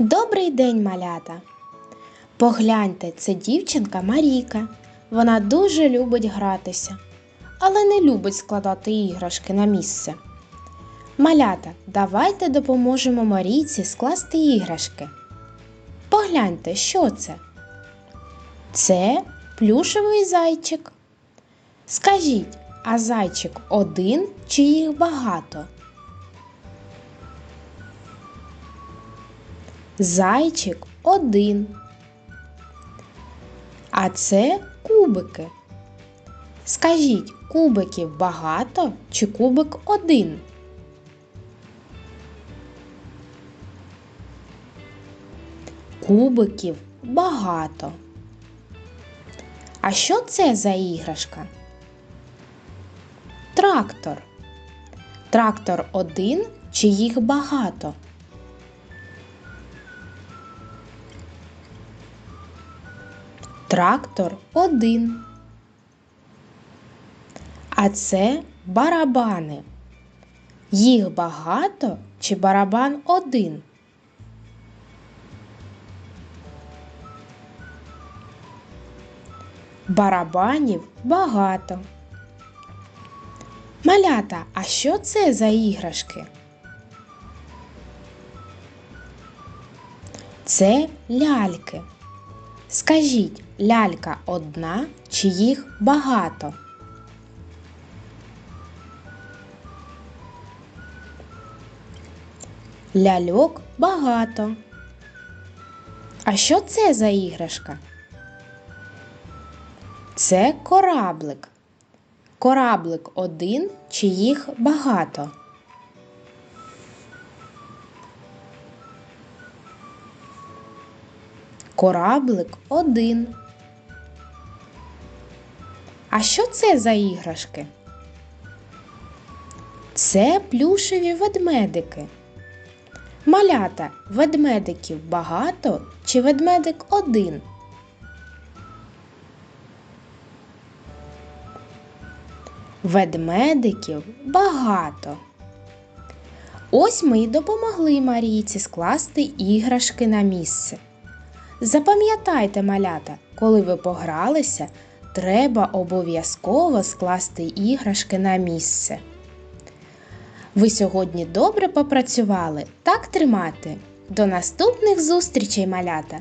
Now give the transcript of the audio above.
Добрий день, малята! Погляньте, це дівчинка Марійка. Вона дуже любить гратися, але не любить складати іграшки на місце. Малята, давайте допоможемо Марійці скласти іграшки. Погляньте, що це? Це плюшевий зайчик. Скажіть, а зайчик один чи їх багато? Зайчик один. А це кубики. Скажіть, кубиків багато чи кубик один? Кубиків багато. А що це за іграшка? Трактор. Трактор один чи їх багато? Трактор один. А це барабани. Їх багато чи барабан один? Барабанів багато. Малята, а що це за іграшки? Це ляльки. Скажіть, лялька одна чи їх багато? Ляльок багато. А що це за іграшка? Це кораблик. Кораблик один чи їх багато? Кораблик один. А що це за іграшки? Це плюшеві ведмедики. Малята, ведмедиків багато чи ведмедик один? Ведмедиків багато. Ось ми й допомогли Марійці скласти іграшки на місце. Запам'ятайте, малята, коли ви погралися, треба обов'язково скласти іграшки на місце. Ви сьогодні добре попрацювали. Так тримати. До наступних зустрічей, малята!